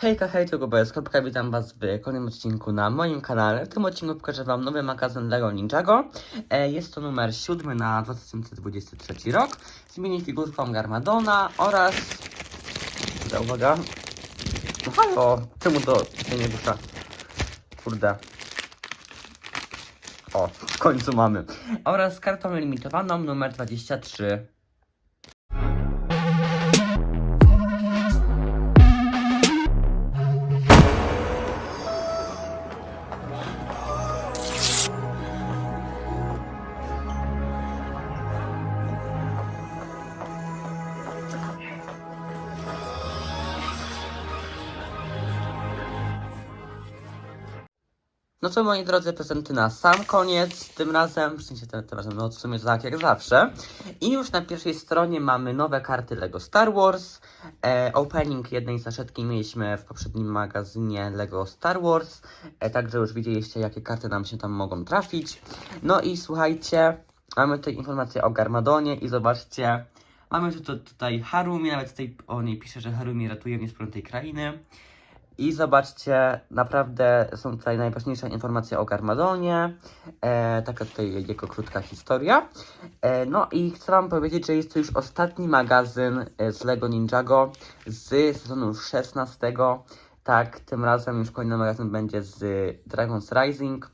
Hejka, hej, to GBS, Kropka, witam was w kolejnym odcinku na moim kanale. W tym odcinku pokażę wam nowy magazyn Lego Ninjago. E, jest to numer 7 na 2023 rok z minifigurką Garmadona oraz... Uwaga, uwaga. No halo, czemu to się nie rusza? Kurde. O, w końcu mamy. Oraz kartą limitowaną numer 23. No to moi drodzy, prezenty na sam koniec, tym razem, w sensie tym, razem, no w sumie tak jak zawsze. I już na pierwszej stronie mamy nowe karty LEGO Star Wars. E, opening jednej saszetki mieliśmy w poprzednim magazynie LEGO Star Wars, e, także już widzieliście jakie karty nam się tam mogą trafić. No i słuchajcie, mamy tutaj informację o Garmadonie i zobaczcie, mamy tu, tu, tutaj Harumi, nawet tutaj o niej pisze, że Harumi ratuje mnie z tej krainy. I zobaczcie, naprawdę są tutaj najważniejsze informacje o Garmadonie, e, taka tutaj jego krótka historia. E, no i chcę wam powiedzieć, że jest to już ostatni magazyn e, z LEGO Ninjago z sezonu 16. Tak, tym razem już kolejny magazyn będzie z Dragon's Rising.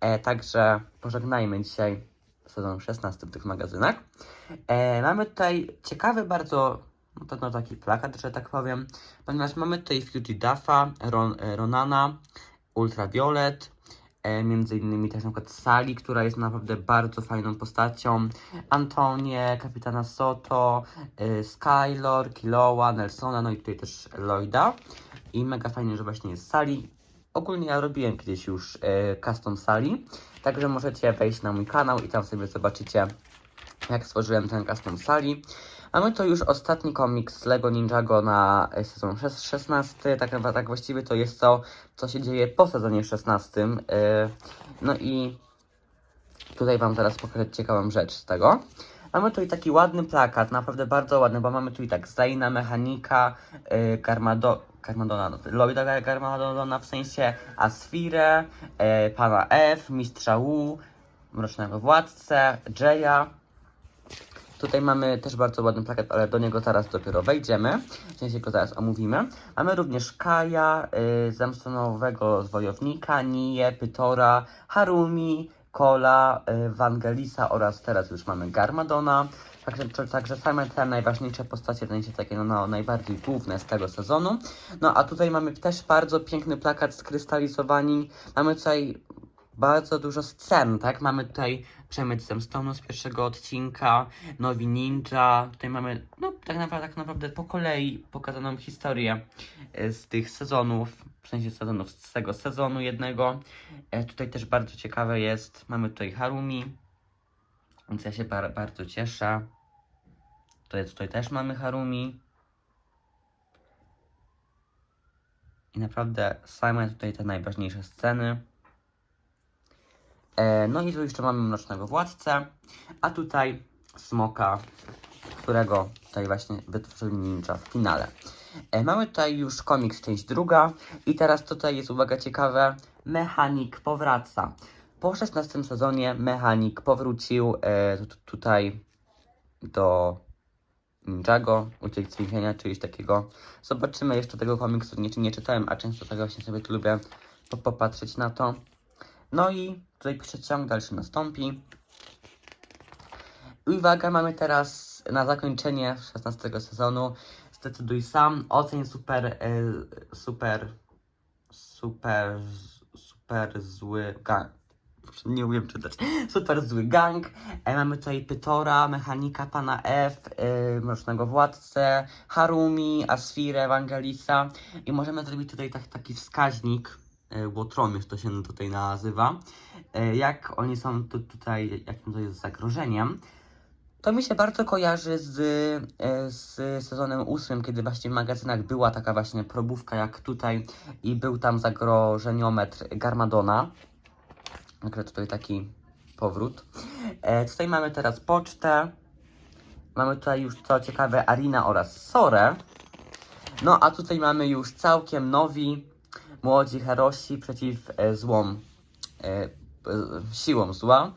E, także pożegnajmy dzisiaj sezon 16 w tych magazynach. E, mamy tutaj ciekawy bardzo no, taki plakat, że tak powiem, ponieważ mamy tutaj Fuji Duffa, Ron, e, Ronana, Ultraviolet, e, między innymi też na przykład Sally, która jest naprawdę bardzo fajną postacią, Antonię, Kapitana Soto, e, Skylor, Kilowa, Nelsona, no i tutaj też Lloyda i mega fajnie, że właśnie jest Sally. Ogólnie ja robiłem kiedyś już e, custom Sally, także możecie wejść na mój kanał i tam sobie zobaczycie jak stworzyłem ten custom Sally. Mamy to już ostatni komiks Lego Ninjago na e, sezon szes- 16. Tak, tak właściwie to jest to, co się dzieje po sezonie 16. Yy, no i tutaj Wam teraz pokażę ciekawą rzecz z tego. Mamy tutaj taki ładny plakat, naprawdę bardzo ładny, bo mamy tu i tak Zaina, Mechanika, yy, Garmado, Garmadona, no, Lloyda Garmadona, w sensie Asfirę, Pana F, Mistrza Wu, Mrocznego Władcę, Jaya. Tutaj mamy też bardzo ładny plakat, ale do niego zaraz dopiero wejdziemy. W sensie go zaraz omówimy. Mamy również Kaja, y, Zemstonowego Zwojownika, Niję, Pytora, Harumi, Kola, y, Wangelisa oraz teraz już mamy Garmadona. Także, także same te najważniejsze postacie, w sensie takie no, no, najbardziej główne z tego sezonu. No a tutaj mamy też bardzo piękny plakat skrystalizowani. Mamy tutaj bardzo dużo scen, tak? Mamy tutaj przemyt Zemstonu z pierwszego odcinka, nowi ninja. Tutaj mamy, no tak naprawdę, tak naprawdę po kolei pokazaną historię e, z tych sezonów, w sensie sezonów z tego sezonu jednego. E, tutaj też bardzo ciekawe jest, mamy tutaj Harumi, więc ja się bar bardzo cieszę. Tutaj, tutaj też mamy Harumi. I naprawdę same tutaj te najważniejsze sceny. E, no i tu jeszcze mamy Mrocznego Władcę, a tutaj Smoka, którego tutaj właśnie wytworzyli ninja w finale. E, mamy tutaj już komiks, część druga i teraz tutaj jest, uwaga, ciekawe, Mechanik powraca. Po 16 sezonie Mechanik powrócił e, tu- tutaj do Ninjago, uciekł z więzienia, czy coś takiego. Zobaczymy jeszcze tego komiksu, nie, nie czytałem, a często tak właśnie sobie tu lubię po- popatrzeć na to. No i tutaj pisze ciąg dalszy nastąpi. I uwaga, mamy teraz na zakończenie 16 sezonu. Zdecyduj sam, oceń super, e, super, super, super zły gang. Nie umiem czytać. Super zły gang. E, mamy tutaj Pytora, mechanika pana F, e, mrocznego władcę, Harumi, Asfirę, Ewangelisa. I możemy zrobić tutaj tak, taki wskaźnik, e, Łotromierz to się tutaj nazywa, e, jak oni są tu, tutaj, jakim to jest zagrożeniem. To mi się bardzo kojarzy z, e, z sezonem ósmym, kiedy właśnie w magazynach była taka właśnie probówka jak tutaj i był tam zagrożeniometr Garmadona. Także tutaj taki powrót. Tutaj mamy teraz pocztę. Mamy tutaj już co ciekawe Arina oraz Sorę. No a tutaj mamy już całkiem nowi młodzi herosi przeciw e, złom, e, e, siłom zła.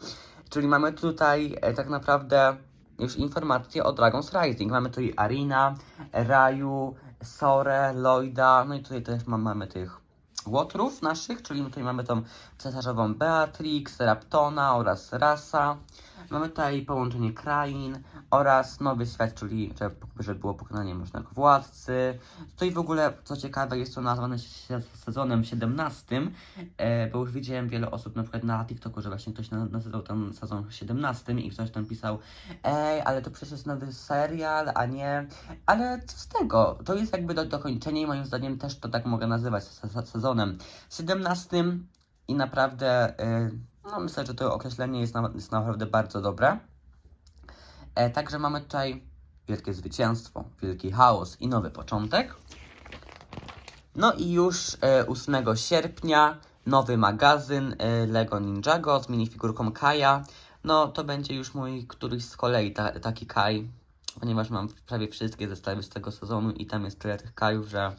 Czyli mamy tutaj tak naprawdę już informacje o Dragon's Rising. Mamy tutaj Arina, Raju, Sore, Lloyda, no i tutaj też ma, mamy tych łotrów naszych, czyli tutaj mamy tą cesarzową Beatrix, Raptona oraz Rasa. Mamy tutaj połączenie krain oraz nowy świat, czyli że, że było pokonanie możnego władcy. Tutaj w ogóle, co ciekawe, jest to nazwane sezonem 17, e, bo już widziałem wiele osób na przykład na TikToku, że właśnie ktoś na, nazywał ten sezon 17 i ktoś tam pisał ej, ale to przecież jest nowy serial, a nie... Ale co z tego? To jest jakby do, dokończenie i moim zdaniem też to tak mogę nazywać se- se- sezonem 17 i naprawdę, y, no myślę, że to określenie jest, na, jest naprawdę bardzo dobre. E, także mamy tutaj wielkie zwycięstwo, wielki chaos i nowy początek. No i już e, 8 sierpnia nowy magazyn e, Lego Ninjago z minifigurką Kaja. No to będzie już mój któryś z kolei ta, taki Kaj, ponieważ mam prawie wszystkie zestawy z tego sezonu i tam jest tyle tych Kajów, że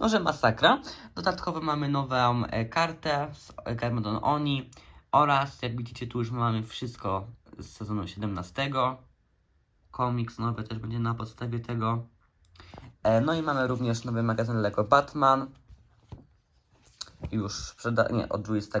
no, że masakra. Dodatkowo mamy nową e, kartę z e, Garmadon Oni oraz jak widzicie tu już mamy wszystko z sezonu 17. Komiks nowy też będzie na podstawie tego. E, No i mamy również nowy magazyn Lego Batman. Już sprzeda- nie, od 20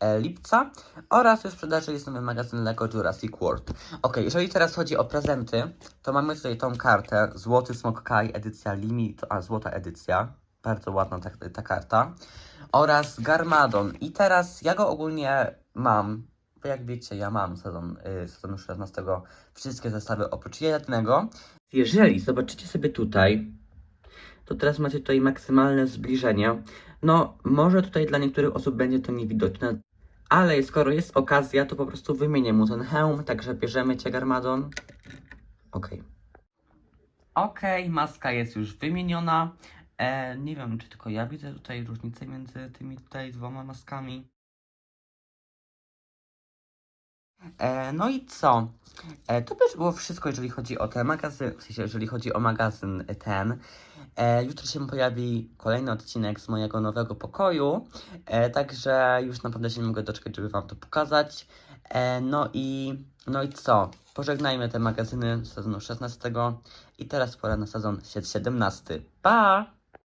e, lipca. Oraz już w sprzedaży jest nowy magazyn Lego Jurassic World. Ok, jeżeli teraz chodzi o prezenty, to mamy tutaj tą kartę Złoty Smok Kai, edycja Limit, a złota edycja. Bardzo ładna ta, ta karta. Oraz Garmadon. I teraz ja go ogólnie mam. Bo jak wiecie, ja mam sezon, y, sezonu 16 wszystkie zestawy oprócz jednego. Jeżeli zobaczycie sobie tutaj, to teraz macie tutaj maksymalne zbliżenie. No, może tutaj dla niektórych osób będzie to niewidoczne, ale skoro jest okazja, to po prostu wymienię mu ten hełm, także bierzemy cię, Garmadon. Okej. Okej, maska jest już wymieniona. E, nie wiem, czy tylko ja widzę tutaj różnicę między tymi tutaj dwoma maskami. E, no i co? E, to już było wszystko, jeżeli chodzi o ten magazyn, w sensie, jeżeli chodzi o magazyn ten. E, jutro się pojawi kolejny odcinek z mojego nowego pokoju, e, także już naprawdę się nie mogę doczekać, żeby Wam to pokazać. E, no i no i co? Pożegnajmy te magazyny sezonu 16 i teraz pora na sezon 17. Pa!